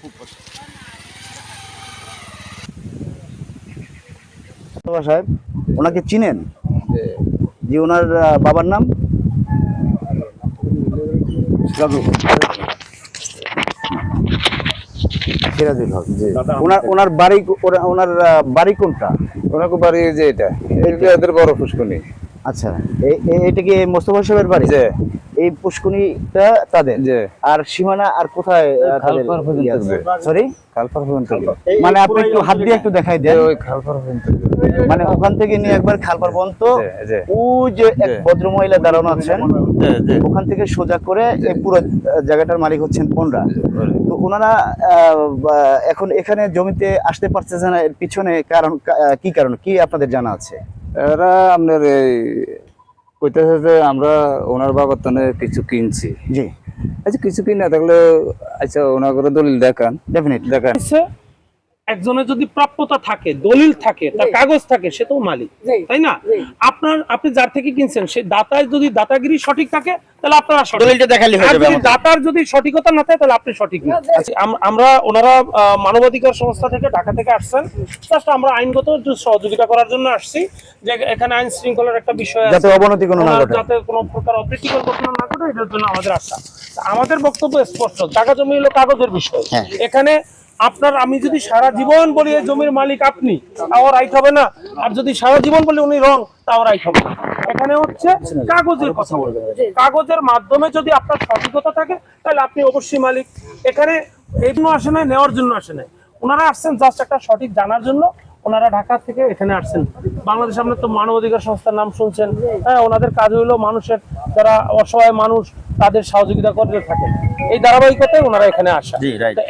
খুব পছন্দ সাহেব ওনাকে চিনেন? জি। ওনার বাবার নাম? সিরাজুল হক ওনার ওনার বাড়ি ওনার বাড়ি কোনটা? ওনাকে বাড়ি যে এটা। এটা এদের বড় ফুসকুনি। আচ্ছা এটা কি মোস্তফা সাহেবের বাড়ি? এই পুষ্কুনিটা তাদের? যে আর সীমানা আর কোথায় খালপাড় পর্যন্ত। যে। সরি খালপার পর্যন্ত। মানে আপনি একটু হাত দিয়ে একটু দেখাই দেন। ওই খালপার পর্যন্ত। মানে ওখান থেকে নিয়ে একবার খালপার পর্যন্ত। ও যে এক। ভদ্র মহিলা দাঁড়ানো আছেন। ওখান থেকে সোজা করে এই পুরো জায়গাটার মালিক হচ্ছেন পনরা তো ওনারা আহ, এখন এখানে জমিতে আসতে পারতেছে না এর পিছনে কারণ কি কারণ? কি আপনাদের জানা আছে? এরা আপনার এই কইতেছে যে আমরা ওনার বাবার তনে কিছু কিনছি। জি। আচ্ছা কিছু কিনা থাকলে আচ্ছা ওনার করে দলিল দেখান। ডেফিনেটলি দেখান। হচ্ছে একজনের যদি প্রাপ্যতা থাকে দলিল থাকে তার কাগজ থাকে সে তো মালিক তাই না? আপনার আপনি যার থেকে কিনছেন সেই দাতায় যদি দাতাগিরি সঠিক থাকে তাহলে আপনারা দলিলটা দেখালে হয়ে যাবে। দাতার যদি সঠিকতা না থাকে তাহলে আপনি সঠিক না। আচ্ছা, আমরা ওনারা মানবাধিকার সংস্থা থেকে ঢাকা থেকে আসছেন। জাস্ট আমরা আইনগত সহযোগিতা করার জন্য আসছি। যে এখানে আইন শৃঙ্খলার একটা বিষয় আছে। যাতে অবনতি কোনো না ঘটে। যাতে কোনো প্রকার অপ্রীতিকর ঘটনা না ঘটে এটার জন্য আমাদের আশা আমাদের বক্তব্য স্পষ্ট। টাকা জমি হলো কাগজের বিষয়। হ্যাঁ। এখানে আপনার, আমি যদি সারা জীবন বলি এই জমির মালিক আপনি, তাও রাইট হবে না। আর যদি সারা জীবন বলি উনি রং তাও রাইট হবে না। এখানে হচ্ছে কাগজের কথা। বলবেন কাগজের মাধ্যমে যদি আপনার সঠিকতা থাকে, তাহলে আপনি অবশ্যই মালিক। এখানে এই জন্য আসে নাই, নেওয়ার জন্য আসে নাই। ওনারা আসছেন জাস্ট একটা সঠিক জানার জন্য। ওনারা ঢাকা থেকে এখানে আসছেন। বাংলাদেশ আপনার তো মানবাধিকার সংস্থার নাম শুনছেন। হ্যাঁ ওনাদের কাজ হলো মানুষের যারা অসহায় মানুষ তাদের সহযোগিতা করতে থাকে। এই ধারাবাহিকতায় ওনারা এখানে আসা।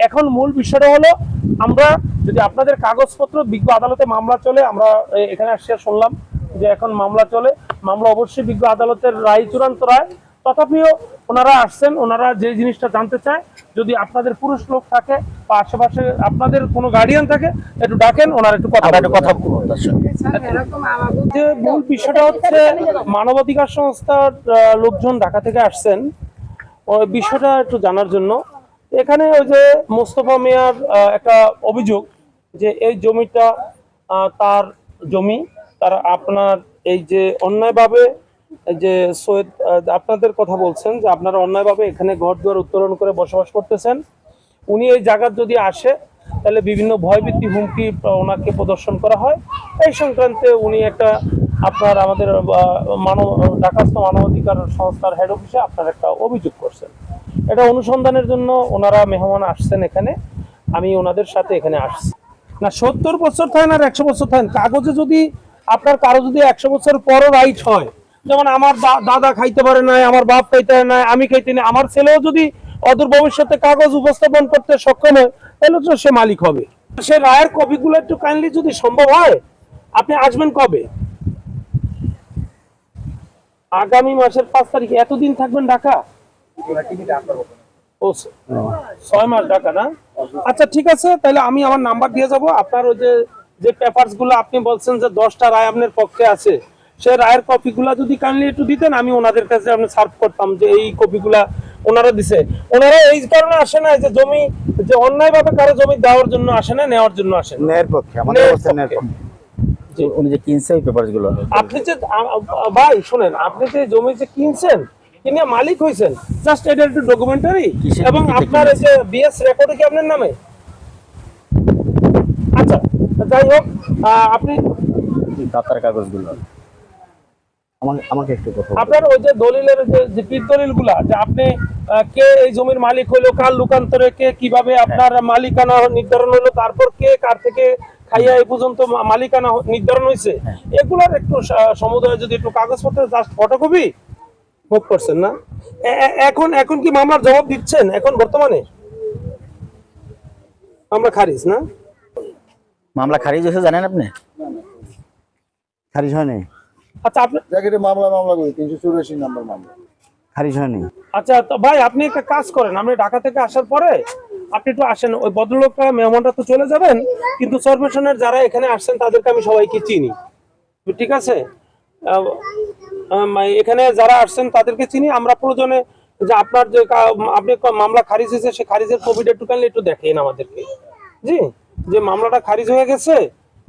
এখন মূল বিষয়টা হলো আমরা যদি আপনাদের কাগজপত্র বিজ্ঞ আদালতে মামলা চলে আমরা এখানে আসছে শুনলাম যে এখন মামলা চলে। মামলা অবশ্যই বিজ্ঞ আদালতের রায় চূড়ান্ত রায়। তথাপিও ওনারা আসছেন ওনারা যে জিনিসটা জানতে চায় যদি আপনাদের পুরুষ লোক থাকে বা আশেপাশে আপনাদের কোনো গার্ডিয়ান থাকে একটু ডাকেন ওনারা একটু কথা একটু কথা। যে মূল বিষয়টা হচ্ছে মানবাধিকার সংস্থার লোকজন ঢাকা থেকে আসছেন। ওই বিষয়টা একটু জানার জন্য। এখানে ওই যে মোস্তফা মিয়ার একটা অভিযোগ যে এই জমিটা তার জমি তার আপনার এই যে অন্যায়ভাবে যে সৈয়দ আপনাদের কথা বলছেন যে আপনারা অন্যায়ভাবে এখানে ঘর দুয়ার উত্তোলন করে বসবাস করতেছেন। উনি এই জায়গার যদি আসে, তাহলে বিভিন্ন ভয়ভীতি, হুমকি ওনাকে প্রদর্শন করা হয়। এই সংক্রান্তে উনি একটা আপনার আমাদের মানব ঢাকাস্থ মানবাধিকার সংস্থার হেড অফিসে আপনার একটা অভিযোগ করছেন। এটা অনুসন্ধানের জন্য ওনারা মেহমান আসছেন এখানে। আমি ওনাদের সাথে এখানে আসছি। না, সত্তর বছর থাকেন আর একশো বছর থাকেন। কাগজে যদি আপনার কারও যদি একশো বছর পরও রাইট হয় যেমন আমার দাদা খাইতে পারে নাই, আমার বাপ খাইতে পারে নাই, আমি খাইতে নাই, আমার ছেলেও যদি অদূর ভবিষ্যতে কাগজ উপস্থাপন করতে সক্ষম হয়, তাহলে তো সে মালিক হবে। সে রায়ের কপিগুলো একটু কাইন্ডলি যদি সম্ভব হয়, আপনি আসবেন কবে? আগামী মাসের পাঁচ তারিখে। এতদিন থাকবেন ঢাকা? ও ছয় মাস ঢাকা না? আচ্ছা ঠিক আছে, তাহলে আমি আমার নাম্বার দিয়ে যাব। আপনার ওই যে যে পেপারসগুলো আপনি বলছেন যে দশটা রায় আপনার পক্ষে আছে সেই রায়ের কপি গুলা যদি কাইন্ডলি একটু দিতেন আমি ওনাদের কাছে আপনি সার্ভ করতাম যে এই কপি গুলা ওনারা দিছে। ওনারা এই কারণে আসে না যে জমি যে অন্যায় ভাবে কারও জমি দেওয়ার জন্য আসে না নেওয়ার জন্য আসে ন্যায়ের পক্ষে আমাদের অবস্থা ন্যায়ের পক্ষে। পক্ষে উনি যে কিনছে এই পেপারগুলো? আপনি যে আ- আ- ভাই শুনেন আপনি যে জমি যে কিনছেন কিনে মালিক হয়েছেন জাস্ট এটা একটু ডকুমেন্টারি এবং আপনার এই যে বিএস রেকর্ড কি আপনার নামে? আচ্ছা যাই হোক আহ, আপনি দাতার কাগজগুলো। আমাকে আমাকে একটু কথা আপনার ওই যে দলিলের যে যে পিট দলিল যে আপনি কে এই জমির মালিক হইল কার লোকান্তরে কে কীভাবে আপনার মালিকানা নির্ধারণ হলো তারপর কে কার থেকে খাইয়া এই পর্যন্ত মালিকানা নির্ধারণ হয়েছে এগুলার একটু সমুদায় যদি একটু কাগজপত্র জাস্ট ফটোকপি ভোগ করছেন না? এখন এখন কি মামলার জবাব দিচ্ছেন এখন বর্তমানে? আমরা খারিজ না? মামলা খারিজ হয়েছে জানেন আপনি? খারিজ হয়নি। আচ্ছা আপনি জ্যাকেটে মামলা মামলা করি তিনশো চুরাশি নাম্বার মামলা। খারিজ হয়নি। আচ্ছা তো ভাই আপনি একটা কাজ করেন আপনি ঢাকা থেকে আসার পরে আপনি একটু আসেন ওই ভদ্রলোকটা মেহমানরা তো চলে যাবেন কিন্তু চরপেশনের যারা এখানে আসছেন তাদেরকে আমি সবাইকে চিনি। ঠিক আছে? এখানে যারা আসছেন তাদেরকে চিনি। আমরা প্রয়োজনে যে আপনার যে আপনি মামলা খারিজ হয়েছে সে খারিজের কপিটা একটু কাইন্ডলি একটু দেখেন আমাদেরকে। জি? যে মামলাটা খারিজ হয়ে গেছে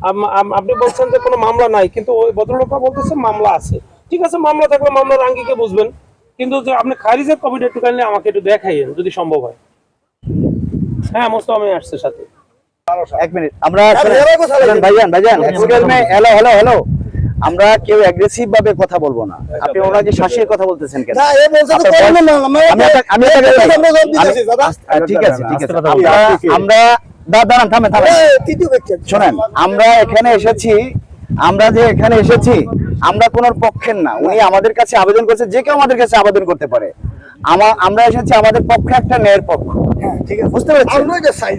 আপনি বলছেন যে কোনো মামলা নাই কিন্তু ওই ভদ্রলোকরা বলতেছে মামলা আছে। ঠিক আছে মামলা থাকলে মামলার আঙ্গিকে বুঝবেন। কিন্তু যে আপনি খারিজের কপিটা একটু কাইন্ডলি আমাকে একটু দেখাইয়েন যদি সম্ভব হয়। হ্যাঁ মোস্তফা আমি আসছে সাথে। এক মিনিট আমরা ভাইজান ভাইজান excuse me hello hello hello আমরা কেউ অ্যাগ্রেসিভ ভাবে কথা বলব না। আপনি ওনাকে শাসিয়ে কথা বলতেছেন কেন? না এ বলছে তো করবেন না আমি আমি আপনাকে- আমি আপনাকে- আমরা জবাব দিতেছি, দাদা। ঠিক আছে ঠিক আছে। আস্তে আমরা বলুন। আমরা দা- দাঁড়ান ব্যক্তি একজন। শোনেন আমরা এখানে এসেছি আমরা যে এখানে এসেছি আমরা কোন পক্ষের না উনি আমাদের কাছে আবেদন করছে যে কেউ আমাদের কাছে আবেদন করতে পারে আমা- আমরা এসেছি আমাদের পক্ষে একটা ন্যায়ের পক্ষ হ্যাঁ, ঠিক আছে। বুঝতে আমরা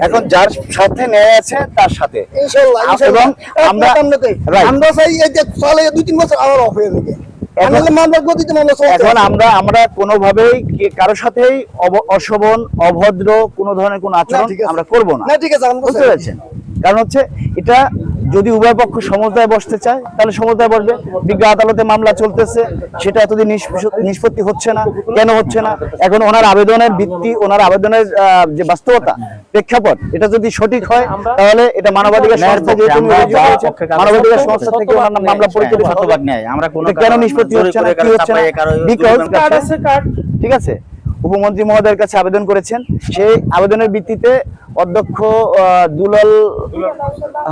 এখন যার সাথে ন্যায় আছে তার সাথে। এবং আমরা. আমরা চাই এই যে চলে দুই তিন বছর আবার অফ হয়ে যাবে এখন- আমরা আমরা কোনোভাবেই কারোর সাথেই অশোভন অভদ্র কোনো ধরনের কোনো আচরণ আমরা করব না। না ঠিক আছে বুঝতে পারছেন? কারণ হচ্ছে এটা যদি উভয় পক্ষ সমঝদায় বসতে চায় তাহলে সমঝদায় বসবে। বিজ্ঞ আদালতে মামলা চলতেছে সেটা এতদিন নিষ্পত্তি হচ্ছে না। কেন হচ্ছে না? এখন ওনার আবেদনের ভিত্তি ওনার আবেদনের আহ, যে বাস্তবতা প্রেক্ষাপট এটা যদি সঠিক হয় তাহলে এটা মানবাধিকার সংস্থা যেহেতু মানবাধিকার সংস্থা থেকে ওনার নেই। মামলা পরিচালিত আমরা কোনো নিষ্পত্তি হচ্ছে না? কি হচ্ছে না ঠিক আছে? উপমন্ত্রী মহোদয়ের কাছে আবেদন করেছেন। সেই আবেদনের ভিত্তিতে অধ্যক্ষ আহ, দুলাল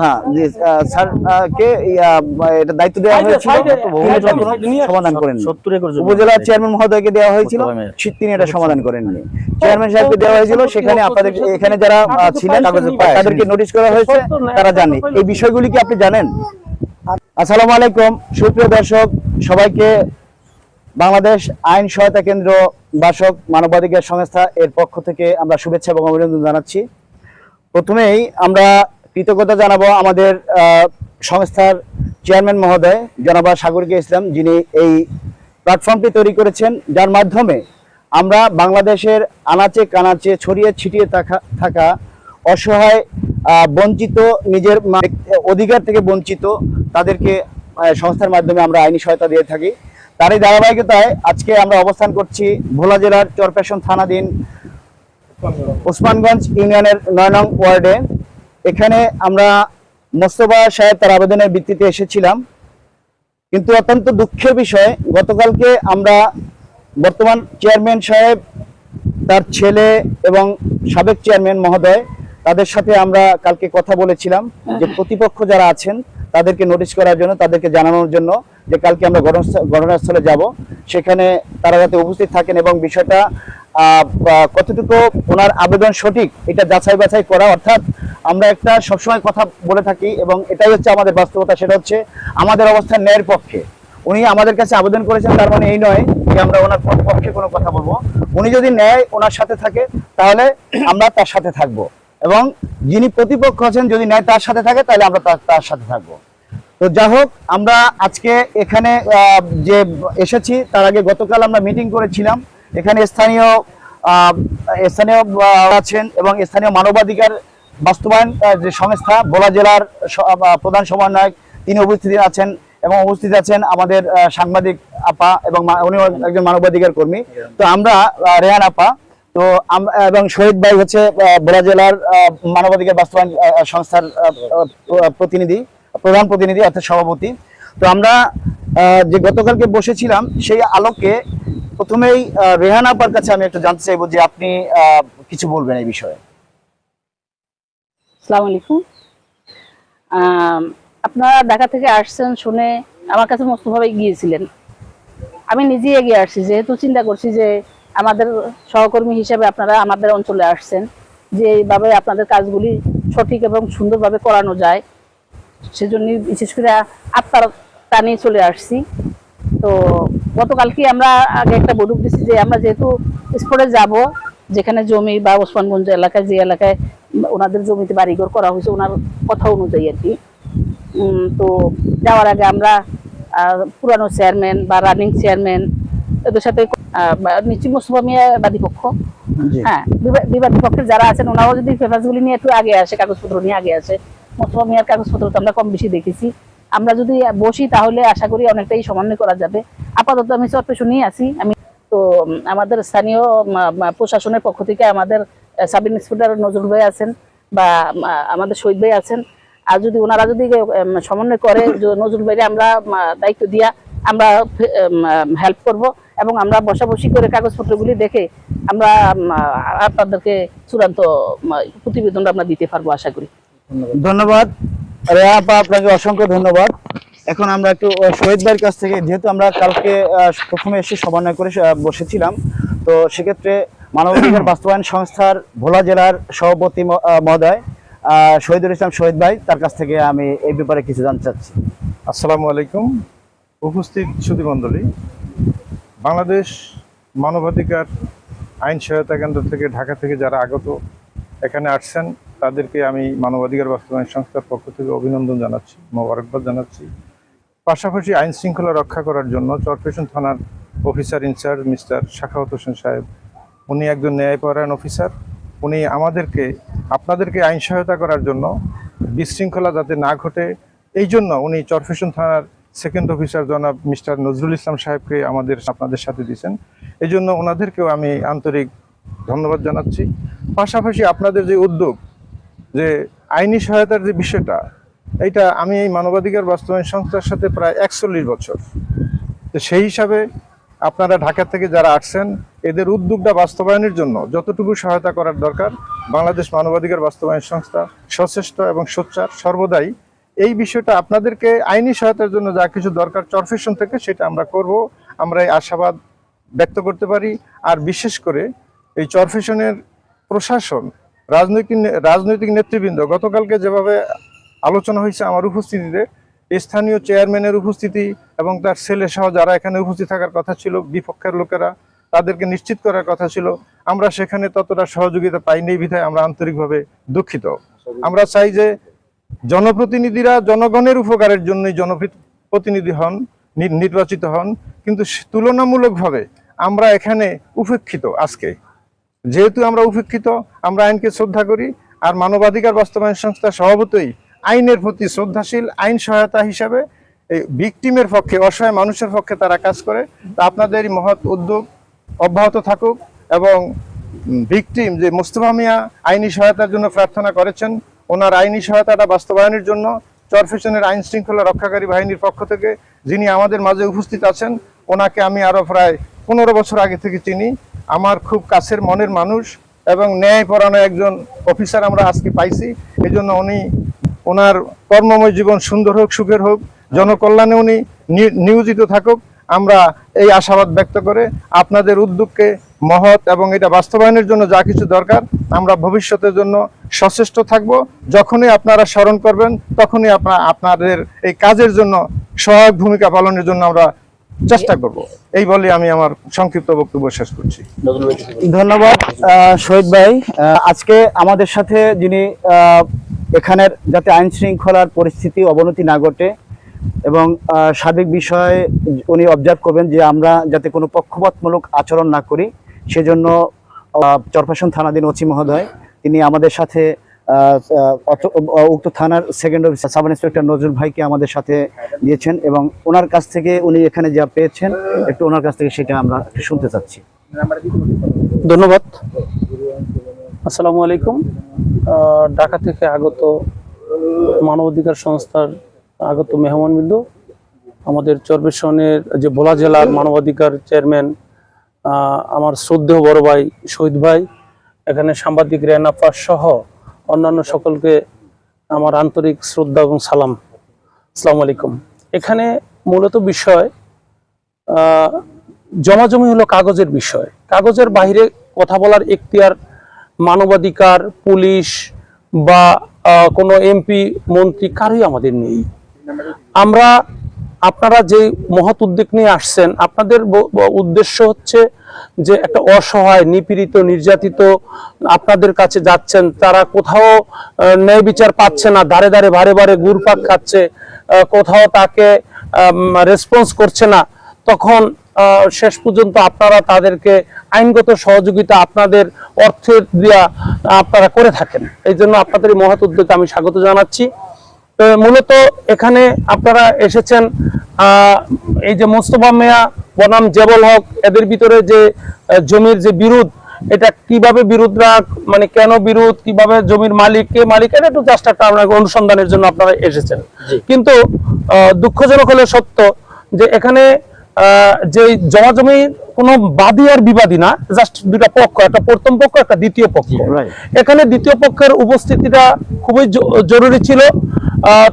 হ্যাঁ জি স্যার কে এটা দায়িত্ব দেওয়া হয়েছিল। সমাধান করেন। উপজেলা চেয়ারম্যান মহোদয়কে দেওয়া হয়েছিল। তিনি এটা সমাধান করেননি। চেয়ারম্যান সাহেবকে দেওয়া হয়েছিল। সেখানে আপনাদের এখানে যারা ছিলেন তাদেরকে নোটিশ করা হয়েছে। তারা জানে। এই বিষয়গুলি কি আপনি জানেন? আসসালামু আলাইকুম। সুপ্রিয় দর্শক সবাইকে বাংলাদেশ আইন সহায়তা কেন্দ্র বাসক মানবাধিকার সংস্থা এর পক্ষ থেকে আমরা শুভেচ্ছা এবং অভিনন্দন জানাচ্ছি। প্রথমেই আমরা কৃতজ্ঞতা জানাব আমাদের সংস্থার চেয়ারম্যান মহোদয়, জনাবা সাগরিকা ইসলাম, যিনি এই প্ল্যাটফর্মটি তৈরি করেছেন, যার মাধ্যমে আমরা বাংলাদেশের আনাচে কানাচে, ছড়িয়ে ছিটিয়ে থাকা অসহায় বঞ্চিত নিজের অধিকার থেকে বঞ্চিত তাদেরকে সংস্থার মাধ্যমে আমরা আইনি সহায়তা দিয়ে থাকি। তারই ধারাবাহিকতায় আজকে আমরা অবস্থান করছি ভোলা জেলার চরপেশন থানাধীন ওসমানগঞ্জ ইউনিয়নের নয় নং ওয়ার্ডে। এখানে আমরা মোস্তফা সাহেব তার আবেদনের ভিত্তিতে এসেছিলাম। কিন্তু অত্যন্ত দুঃখের বিষয়, গতকালকে আমরা বর্তমান চেয়ারম্যান সাহেব, তার ছেলে এবং সাবেক চেয়ারম্যান মহোদয়, তাদের সাথে আমরা কালকে কথা বলেছিলাম যে প্রতিপক্ষ যারা আছেন তাদেরকে নোটিশ করার জন্য, তাদেরকে জানানোর জন্য যে কালকে আমরা ঘটনাস্থ- ঘটনাস্থলে যাব। সেখানে তারা যাতে উপস্থিত থাকেন এবং বিষয়টা কতটুকু ওনার আবেদন সঠিক, এটা যাচাই বাছাই করা, অর্থাৎ আমরা একটা সবসময় কথা বলে থাকি এবং এটাই হচ্ছে আমাদের বাস্তবতা, সেটা হচ্ছে আমাদের অবস্থান ন্যায়ের পক্ষে। উনি আমাদের কাছে আবেদন করেছেন, তার মানে এই নয় যে আমরা ওনার পক্ষে কোনো কথা বলব। উনি যদি ন্যায় ওনার সাথে থাকে, তাহলে আমরা তার সাথে থাকব। এবং যিনি প্রতিপক্ষ আছেন, যদি ন্যায় তার সাথে থাকে, তাহলে আমরা তার- সাথে থাকব। তো যা হোক, আমরা আজকে এখানে যে এসেছি, তার আগে গতকাল আমরা মিটিং করেছিলাম। এখানে স্থানীয় স্থানীয় আছেন এবং স্থানীয় মানবাধিকার বাস্তবায়ন যে সংস্থা ভোলা জেলার প্রধান সমন্বয়ক, তিনি উপস্থিত আছেন এবং উপস্থিত আছেন আমাদের সাংবাদিক আপা এবং উনিও একজন মানবাধিকার কর্মী। তো আমরা রেহান আপা তো এবং শহীদ ভাই হচ্ছে ভোলা জেলার মানবাধিকার বাস্তবায়ন সংস্থার প্রতিনিধি, প্রধান প্রতিনিধি, অর্থাৎ সভাপতি। তো আমরা যে গতকালকে বসেছিলাম, সেই আলোকে প্রথমেই রেহান আপার কাছে আমি একটু জানতে চাইব যে আপনি কিছু বলবেন এই বিষয়ে। আসসালামু আলাইকুম। আপনারা ঢাকা থেকে আসছেন শুনে আমার কাছে মস্তভাবে গিয়েছিলেন আমি নিজেই এগিয়ে আসছি, যেহেতু চিন্তা করছি যে আমাদের সহকর্মী হিসেবে আপনারা আমাদের অঞ্চলে আসছেন, যে এইভাবে আপনাদের কাজগুলি সঠিক এবং সুন্দরভাবে করানো যায় সেজন্য বিশেষ করে আত্মার টানিয়ে চলে আসছি। তো গতকালকে আমরা আগে একটা বৈঠক দিচ্ছি যে আমরা যেহেতু স্পটে যাব, যেখানে জমি বা ওসমানগঞ্জ এলাকায়, যে এলাকায় ওনাদের জমিতে বাড়িঘর করা হয়েছে, ওনার কথা অনুযায়ী আর কি। তো যাওয়ার আগে আমরা পুরানো চেয়ারম্যান বা রানিং চেয়ারম্যান এদের সাথে বা- নিশ্চয়ই মিয়া বাদী হ্যাঁ বিবা- বিবাদী পক্ষের যারা আছেন ওনারাও যদি পেপারসগুলি নিয়ে একটু আগে আসে কাগজপত্র নিয়ে আগে আসে মোস্তফা মিয়ার কাগজপত্র তো আমরা কম বেশি দেখেছি। আমরা যদি বসি তাহলে আশা করি অনেকটাই সমন্বয় করা যাবে। আপাতত আমি চরপেশু নিয়ে আছি। আমি তো আমাদের স্থানীয় প্রশাসনের পক্ষ থেকে আমাদের সাব ইন্সপেক্টর নজরুল ভাই আছেন বা আমাদের শহীদ ভাই আছেন। আর যদি ওনারা যদি সমন্বয় করে নজরুল ভাইরে আমরা দায়িত্ব দিয়া আমরা হেল্প করব এবং আমরা বসাবসি করে কাগজপত্রগুলি দেখে আমরা আপনাদেরকে চূড়ান্ত প্রতিবেদনটা আমরা দিতে পারব আশা করি। ধন্যবাদ। রেয়া আপা আপনাকে অসংখ্য ধন্যবাদ। এখন আমরা একটু শহীদ ভাইয়ের কাছ থেকে যেহেতু আমরা কালকে আহ, প্রথমে এসে সমন্বয় করে বসেছিলাম তো সেক্ষেত্রে মানবাধিকার বাস্তবায়ন সংস্থার ভোলা জেলার সভাপতি ম- আহ, মহোদয় আহ, শহীদুল ইসলাম শহীদ ভাই তার কাছ থেকে আমি এই ব্যাপারে কিছু জানতে চাচ্ছি। আসসালামু আলাইকুম। উপস্থিত সুধীমণ্ডলী বাংলাদেশ মানবাধিকার আইন সহায়তা কেন্দ্র থেকে ঢাকা থেকে যারা আগত এখানে আসছেন, তাদেরকে আমি মানবাধিকার বাস্তবায়ন সংস্থার পক্ষ থেকে অভিনন্দন জানাচ্ছি, মোবারকবাদ জানাচ্ছি। পাশাপাশি আইন শৃঙ্খলা রক্ষা করার জন্য চরপেশন থানার officer in charge mister Shakhawat Hossain সাহেব, উনি একজন ন্যায়পরায়ণ অফিসার। উনি আমাদেরকে, আপনাদেরকে আইন সহায়তা করার জন্য বিশৃঙ্খলা যাতে না ঘটে, এই জন্য উনি চরফেশন থানার সেকেন্ড অফিসার জনাব মিস্টার নজরুল ইসলাম সাহেবকে আমাদের আপনাদের সাথে দিয়েছেন। এই জন্য ওনাদেরকেও আমি আন্তরিক ধন্যবাদ জানাচ্ছি। পাশাপাশি আপনাদের যে উদ্যোগ, যে আইনি সহায়তার যে বিষয়টা, এইটা আমি এই মানবাধিকার বাস্তবায়ন সংস্থার সাথে প্রায় একচল্লিশ বছর। তো সেই হিসাবে আপনারা ঢাকা থেকে যারা আসছেন, এদের উদ্যোগটা বাস্তবায়নের জন্য যতটুকু সহায়তা করার দরকার, বাংলাদেশ মানবাধিকার বাস্তবায়ন সংস্থা সচেষ্ট এবং সোচ্চার, সর্বদাই এই বিষয়টা আপনাদেরকে আইনি সহায়তার জন্য যা কিছু দরকার চরফেশন থেকে সেটা আমরা করব। আমরা এই আশাবাদ ব্যক্ত করতে পারি। আর বিশেষ করে এই চরফেশনের প্রশাসন, রাজনৈতিক রাজনৈতিক নেতৃবৃন্দ, গতকালকে যেভাবে আলোচনা হয়েছে আমার উপস্থিতিতে, স্থানীয় চেয়ারম্যানের উপস্থিতি এবং তার ছেলে সহ যারা এখানে উপস্থিত থাকার কথা ছিল, বিপক্ষের লোকেরা, তাদেরকে নিশ্চিত করার কথা ছিল। আমরা সেখানে ততটা সহযোগিতা পাইনি বিধায় আমরা আন্তরিকভাবে দুঃখিত। আমরা চাই যে জনপ্রতিনিধিরা জনগণের উপকারের জন্যই জনপ্রতিনিধি হন নির্বাচিত হন, কিন্তু তুলনামূলকভাবে আমরা এখানে উপেক্ষিত আজকে। যেহেতু আমরা উপেক্ষিত, আমরা আইনকে শ্রদ্ধা করি, আর মানবাধিকার বাস্তবায়ন সংস্থা স্বভাবতই আইনের প্রতি শ্রদ্ধাশীল, আইন সহায়তা হিসাবে এই ভিকটিমের পক্ষে, অসহায় মানুষের পক্ষে তারা কাজ করে। তা আপনাদের মহৎ উদ্যোগ অব্যাহত থাকুক এবং ভিকটিম যে মোস্তফা মিয়া আইনি সহায়তার জন্য প্রার্থনা করেছেন ওনার আইনি সহায়তাটা বাস্তবায়নের জন্য চরফেশনের আইন শৃঙ্খলা রক্ষাকারী বাহিনীর পক্ষ থেকে যিনি আমাদের মাঝে উপস্থিত আছেন, ওনাকে আমি আরও প্রায় পনেরো বছর আগে থেকে চিনি। আমার খুব কাছের মনের মানুষ এবং ন্যায়পরায়ণ একজন অফিসার আমরা আজকে পাইছি। এই জন্য উনি ওনার কর্মময় জীবন সুন্দর হোক, সুখের হোক, জনকল্যাণে উনি নিয়োজিত থাকুক। আমরা এই আশাবাদ ব্যক্ত করে আপনাদের উদ্যোগকে মহৎ এবং এটা বাস্তবায়নের জন্য যা কিছু দরকার আমরা ভবিষ্যতের জন্য সচেষ্ট থাকব। যখনই আপনারা স্মরণ করবেন, তখনই আপনার আপনাদের এই কাজের জন্য, সহায়ক ভূমিকা পালনের জন্য আমরা চেষ্টা করব। এই বলে আমি আমার সংক্ষিপ্ত বক্তব্য শেষ করছি। ধন্যবাদ শহীদ ভাই। আজকে আমাদের সাথে যিনি এখানের যাতে আইন শৃঙ্খলার পরিস্থিতি অবনতি না ঘটে এবং সার্বিক বিষয়ে উনি অবজার্ভ করবেন যে আমরা যাতে কোনো পক্ষপাতমূলক আচরণ না করি, সেজন্য চরপাশন থানাধীন ওসি মহোদয়। তিনি আমাদের সাথে উক্ত থানার second officer sub inspector Nazrul ভাইকে আমাদের সাথে দিয়েছেন এবং ওনার কাছ থেকে উনি এখানে যা পেয়েছেন, একটু ওনার কাছ থেকে সেটা আমরা শুনতে চাচ্ছি। ধন্যবাদ। আসসালামু আলাইকুম। ঢাকা থেকে আগত মানবাধিকার সংস্থার আগত মেহমানবৃন্দ আমাদের চরবেশনের যে ভোলা জেলার মানবাধিকার চেয়ারম্যান আমার শ্রদ্ধেয় বড় ভাই শহীদ ভাই, এখানে সাংবাদিক রেনাফা সহ অন্যান্য সকলকে আমার আন্তরিক শ্রদ্ধা এবং সালাম। আসসালামু আলাইকুম। এখানে মূলত বিষয় জমাজমি হলো কাগজের বিষয়। কাগজের বাইরে কথা বলার এখতিয়ার, মানবাধিকার, পুলিশ বা কোনো এমপি, মন্ত্রী কারোই আমাদের নেই। আমরা আপনারা যে মহৎ উদ্যোগ নিয়ে আসছেন, আপনাদের উদ্দেশ্য হচ্ছে যে একটা অসহায়, নিপীড়িত, নির্যাতিত আপনাদের কাছে যাচ্ছেন, তারা কোথাও ন্যায় বিচার পাচ্ছে না, ধারে ধারে, বারে বারে ঘুরপাক খাচ্ছে কোথাও তাকে রেসপন্স করছে না, তখন শেষ পর্যন্ত আপনারা তাদেরকে আইনগত সহযোগিতা আপনাদের অর্থের দিয়া আপনারা করে থাকেন। এই জন্য আপনাদের মহৎ উদ্যোগে আমি স্বাগত জানাচ্ছি। মূলত এখানে আপনারা এসেছেন এই যে মোস্তফা মেয়া বনাম জেবল হক এদের ভিতরে যে জমির যে বিরোধ এটা কীভাবে বিরোধরা মানে কেন বিরোধ কীভাবে জমির মালিক কে মালিক এটা একটু জাস্ট একটা আপনাকে অনুসন্ধানের জন্য আপনারা এসেছেন। কিন্তু দুঃখজনক হলে সত্য যে এখানে যে জমা জমি কোনো বাদী আর বিবাদী না জাস্ট দুটা পক্ষ একটা প্রথম পক্ষ একটা দ্বিতীয় পক্ষ। এখানে দ্বিতীয় পক্ষের উপস্থিতিটা খুবই জরুরি ছিল।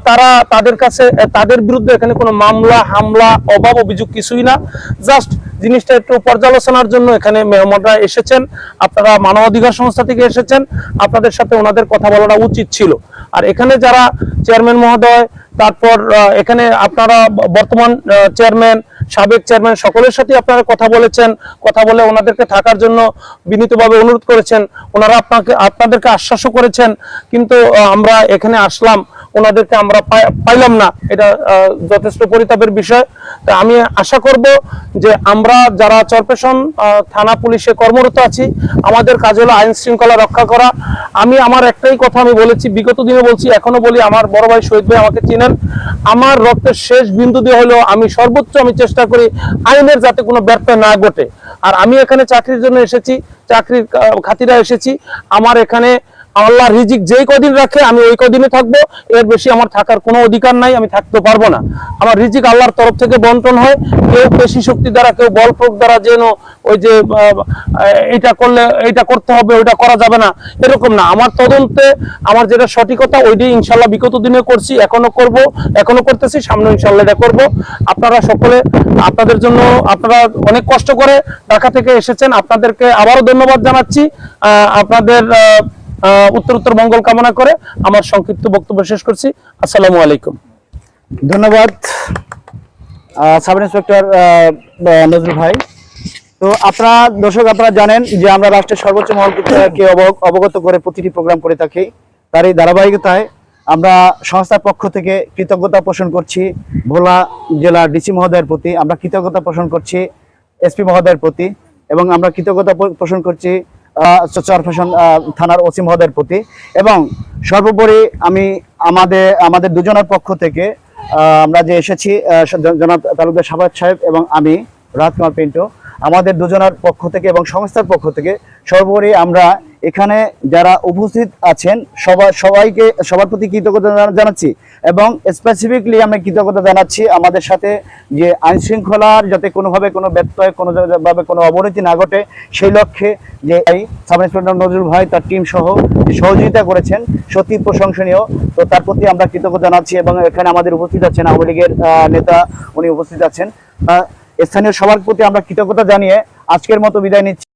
তারা তাদের কাছে তাদের বিরুদ্ধে এখানে কোনো মামলা হামলা অভাব অভিযোগ কিছুই না। জাস্ট জিনিসটা একটু পর্যালোচনার জন্য এখানে মেহমানরা এসেছেন। আপনারা মানবাধিকার সংস্থা থেকে এসেছেন। আপনাদের সাথে ওনাদের কথা বলাটা উচিত ছিল। আর এখানে যারা চেয়ারম্যান মহোদয় তারপর এখানে আপনারা বর্তমান চেয়ারম্যান সাবেক চেয়ারম্যান, সকলের সাথে আপনারা কথা বলেছেন, কথা বলে ওনাদেরকে থাকার জন্য বিনীতভাবে অনুরোধ করেছেন। ওনারা আপনাকে, আপনাদেরকে আশ্বাসও করেছেন, কিন্তু আমরা এখানে আসলাম, ওনাদেরকে আমরা পাইলাম না। এটা যথেষ্ট পরিতাপের বিষয়। তা আমি আশা করব যে আমরা যারা চরপেশন থানা পুলিশে কর্মরত আছি, আমাদের কাজ হলো আইন শৃঙ্খলা রক্ষা করা। আমি আমার একটাই কথা আমি বলেছি, বিগত দিনে বলছি, এখনও বলি, আমার বড় ভাই শহীদ ভাই আমাকে চিনেন। আমার রক্তের শেষ বিন্দু দিয়ে হলেও আমি সর্বোচ্চ আমি চেষ্টা করি আইনের যাতে কোনো ব্যর্থ না ঘটে। আর আমি এখানে চাকরির জন্য এসেছি, চাকরির খাতিরা এসেছি। আমার এখানে আল্লাহ রিজিক যেই কদিন রাখে, আমি ওই কদিনে থাকব। এর বেশি আমার থাকার কোনো অধিকার নাই, আমি থাকতে পারব না। আমার রিজিক আল্লাহর তরফ থেকে বন্টন হয়। কেউ পেশি শক্তি দ্বারা, কেউ বল প্রয়োগ দ্বারা যেন ওই যে এইটা করলে, এইটা করতে হবে, ওইটা করা যাবে না। এরকম না। আমার তদন্তে আমার যেটা সঠিকতা ওইটাই ইনশাল্লাহ বিগত দিনে করছি, এখনও করব, এখনও করতেছি সামনে ইনশাল্লাহ এটা করব। আপনারা সকলে আপনাদের জন্য, আপনারা অনেক কষ্ট করে ঢাকা থেকে এসেছেন। আপনাদেরকে আবারও ধন্যবাদ জানাচ্ছি। আপনাদের উত্তর উত্তর মঙ্গল কামনা করে আমার সংক্ষিপ্ত বক্তব্য শেষ করছি। আসসালামু আলাইকুম। ধন্যবাদ। সাব ইন্সপেক্টর নজরুল ভাই। তো আপনারা, দর্শক আপনারা জানেন যে আমরা রাষ্ট্রের সর্বোচ্চ মহলকে অবগ- অবগত করে প্রতিটি প্রোগ্রাম করে থাকি। তার এই ধারাবাহিকতায় আমরা সংস্থার পক্ষ থেকে কৃতজ্ঞতা পোষণ করছি ভোলা জেলা ডিসি মহোদয়ের প্রতি। আমরা কৃতজ্ঞতা পোষণ করছি এসপি মহোদয়ের প্রতি এবং আমরা কৃতজ্ঞতা পোষণ করছি চরফ্যাশন থানার ওসি মহোদয়ের প্রতি। এবং সর্বোপরি আমি আমাদের আমাদের দুজনের পক্ষ থেকে আমরা যে এসেছি জনাব তালুকদার সাবাদ সাহেব এবং আমি, রাজকুমার পিন্টু, আমাদের দুজনের পক্ষ থেকে এবং সংস্থার পক্ষ থেকে সর্বোপরি আমরা এখানে যারা উপস্থিত আছেন সবার সবাইকে, সবার প্রতি কৃতজ্ঞতা জানাচ্ছি এবং স্পেসিফিকলি আমি কৃতজ্ঞতা জানাচ্ছি আমাদের সাথে যে আইন শৃঙ্খলার যাতে কোনোভাবে কোনো ব্যত্যয়, কোনো জায়গা- কোনো অবনতি না ঘটে, সেই লক্ষ্যে যে এই সাব ইন্সপেক্টর নজরুল ভাই, তার টিম সহ সহযোগিতা করেছেন, সত্যি প্রশংসনীয়। তো তার প্রতি আমরা কৃতজ্ঞতা জানাচ্ছি এবং এখানে আমাদের উপস্থিত আছেন আওয়ামী লীগের নেতা, উনি উপস্থিত আছেন। স্থানীয় সবার প্রতি আমরা কৃতজ্ঞতা জানিয়ে আজকের মতো বিদায় নিচ্ছি।